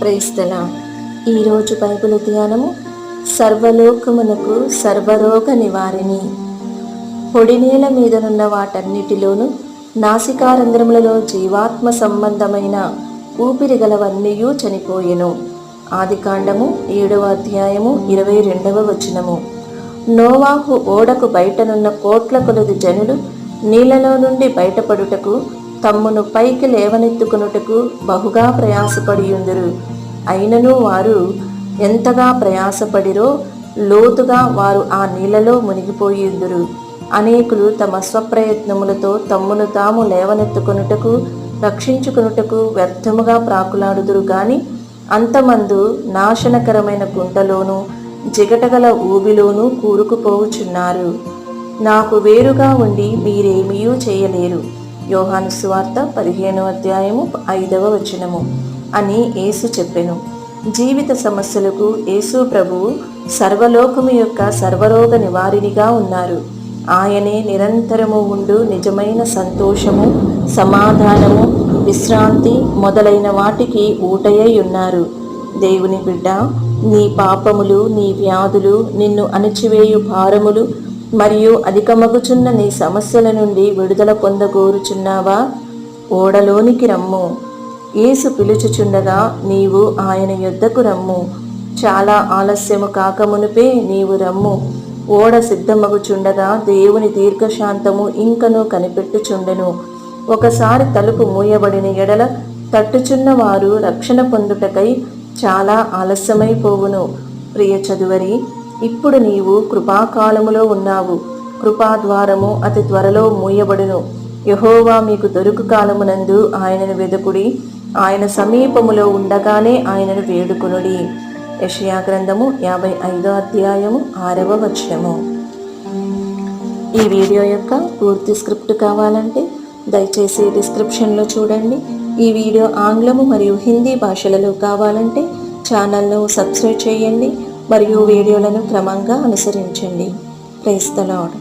ప్రైస్తల ఈరోజు బైబిల్ ధ్యానము సర్వలోకమునకు సర్వరోగ నివారిణి. పొడి నేల మీదనున్న వాటన్నిటిలోనూ నాసికారంధ్రములలో జీవాత్మ సంబంధమైన ఊపిరి గలవన్నీయూ చనిపోయెను. ఆదికాండము ఏడవ అధ్యాయము ఇరవై రెండవ వచనము. నోవాహు ఓడకు బయటనున్న కోట్ల కొలది జనులు నీళ్ళలో నుండి బయటపడుటకు తమ్మును పైకి లేవనెత్తుకొనుటకు బహుగా ప్రయాసపడియుందురు. అయినను వారు ఎంతగా ప్రయాసపడిరో లోతుగా వారు ఆ నీళ్ళలో మునిగిపోయిందురు అనేకులు తమ స్వప్రయత్నములతో తమ్మును తాము లేవనెత్తుకొనుటకు రక్షించుకొనుటకు వ్యర్థముగా ప్రాకులాడుదురు గాని అంతమందు నాశనకరమైన గుంటలోనూ జిగటగల ఊబిలోనూ కూరుకుపోవుచున్నారు. నాకు వేరుగా ఉండి మీరేమీయూ చేయలేరు. యోహాను సువార్త పదిహేనవ అధ్యాయము ఐదవ వచనము. అని యేసు చెప్పెను. జీవిత సమస్యలకు యేసు ప్రభువు సర్వలోకము యొక్క సర్వరోగ నివారిణిగా ఉన్నారు. ఆయనే నిరంతరము ఉండు నిజమైన సంతోషము సమాధానము విశ్రాంతి మొదలైన వాటికి ఊటయై ఉన్నారు. దేవుని బిడ్డ నీ పాపములు నీ వ్యాధులు నిన్ను అణిచివేయు భారములు మరియు అధికమగుచున్న నీ సమస్యల నుండి విడుదల పొందగోరుచున్నావా? ఓడలోనికి రమ్ము. యేసు పిలుచుచుండగా నీవు ఆయన యొద్దకు రమ్ము. చాలా ఆలస్యము కాకమునుపే నీవు రమ్ము. ఓడ సిద్ధమగుచుండగా దేవుని దీర్ఘశాంతము ఇంకను కనిపెట్టుచుండెను. ఒకసారి తలుపు మూయబడిన ఎడల తట్టుచున్న వారు రక్షణ పొందుటకై చాలా ఆలస్యమైపోవును. ప్రియ చదువరి ఇప్పుడు నీవు కృపాకాలములో ఉన్నావు. కృపాద్వారము అతి త్వరలో మూయబడును. యహోవా మీకు దొరుకు కాలమునందు ఆయనను వెదుకుడి. ఆయన సమీపములో ఉండగానే ఆయనను వేడుకునుడి. యషయా గ్రంథము యాభై ఐదో అధ్యాయము ఆరవ వచనము. ఈ వీడియో యొక్క పూర్తి స్క్రిప్ట్ కావాలంటే దయచేసి డిస్క్రిప్షన్లో చూడండి. ఈ వీడియో ఆంగ్లము మరియు హిందీ భాషలలో కావాలంటే ఛానల్ను సబ్స్క్రైబ్ చేయండి. మరియు వీడియోలను క్రమంగా అనుసరించండి. Price the lord